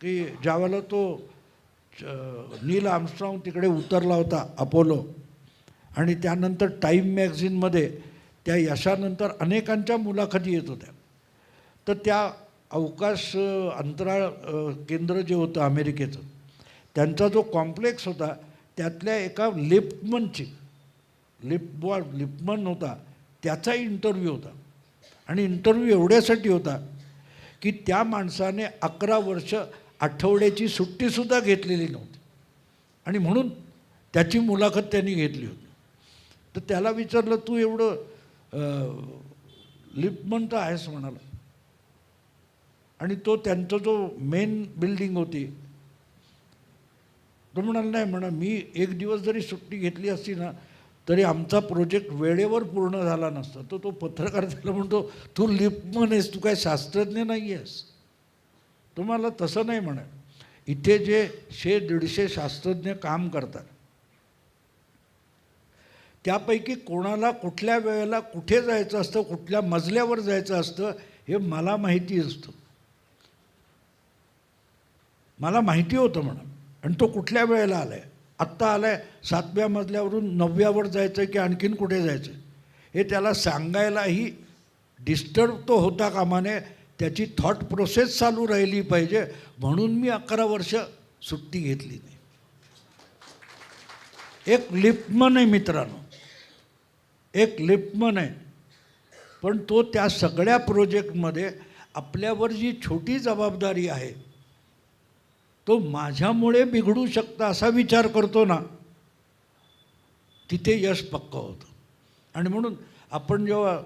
की ज्यावेळेला तो च- नील आमस्ट्रॉंग तिकडे उतरला होता अपोलो आणि त्यानंतर टाईम मॅगझिनमध्ये त्या यशानंतर अनेकांच्या मुलाखती येत होत्या. तर त्या अवकाश अंतराळ केंद्र जे होतं अमेरिकेचं त्यांचा जो कॉम्प्लेक्स होता त्यातल्या एका लिप्टमनची लिपबॉ लिपमन होता त्याचा इंटरव्ह्यू होता. आणि इंटरव्ह्यू एवढ्यासाठी होता की त्या माणसाने अकरा वर्ष आठवड्याची सुट्टीसुद्धा घेतलेली नव्हती. आणि म्हणून त्याची मुलाखत त्यांनी घेतली होती. तर त्याला विचारलं तू एवढं लिपमंत तर आहेस म्हणाला. आणि तो त्यांचा जो मेन बिल्डिंग होती तो म्हणाला नाही म्हणा मी एक दिवस जरी सुट्टी घेतली असती ना तरी आमचा प्रोजेक्ट वेळेवर पूर्ण झाला नसता. तर तो पत्रकार झाला म्हणतो तू लिपमन आहेस तू काय शास्त्रज्ञ नाही आहेस तुम्हाला तसं नाही म्हणत. इथे जे शे दीडशे शास्त्रज्ञ काम करतात त्यापैकी कोणाला कुठल्या वेळेला कुठे जायचं असतं कुठल्या मजल्यावर जायचं असतं हे मला माहिती असतं. मला माहिती होतं म्हणा आणि तो कुठल्या वेळेला आलाय? आत्ता आलाय सातव्या मजल्यावरून नवव्यावर जायचं की आणखीन कुठे जायचं हे त्याला सांगायलाही डिस्टर्ब तो होता कामाने. त्याची थॉट प्रोसेस चालू राहिली पाहिजे. म्हणून मी अकरा वर्ष सुट्टी घेतली नाही. एक लिपमन आहे मित्रांनो. एक लिपमन आहे पण तो त्या सगळ्या प्रोजेक्टमध्ये आपल्यावर जी छोटी जबाबदारी आहे तो माझ्यामुळे बिघडू शकता असा विचार करतो ना तिथे यश पक्क होतं. आणि म्हणून आपण जेव्हा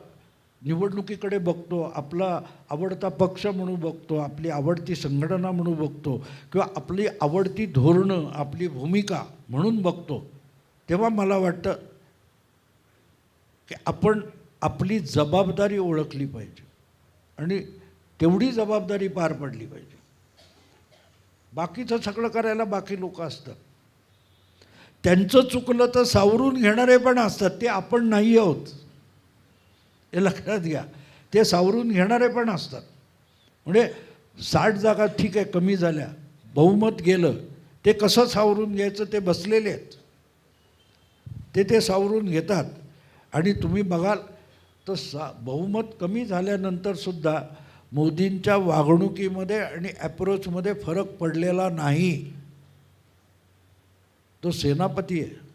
निवडणुकीकडे बघतो आपला आवडता पक्ष म्हणून बघतो आपली आवडती संघटना म्हणून बघतो किंवा आपली आवडती धोरणं आपली भूमिका म्हणून बघतो तेव्हा मला वाटतं की आपण आपली जबाबदारी ओळखली पाहिजे आणि तेवढी जबाबदारी पार पडली पाहिजे. बाकीचं सगळं करायला बाकी लोक असतात. त्यांचं चुकलं तर सावरून घेणारे पण असतात ते आपण नाही आहोत. हे लक्षात घ्या. ते सावरून घेणारे पण असतात. म्हणजे साठ जागा ठीक आहे कमी झाल्या. बहुमत गेलं. ते कसं सावरून घ्यायचं? ते बसलेले आहेत. ते ते सावरून घेतात. आणि तुम्ही बघाल तर सा बहुमत कमी झाल्यानंतरसुद्धा मोदींच्या वागणुकीमध्ये आणि ॲप्रोचमध्ये फरक पडलेला नाही. तो सेनापती आहे.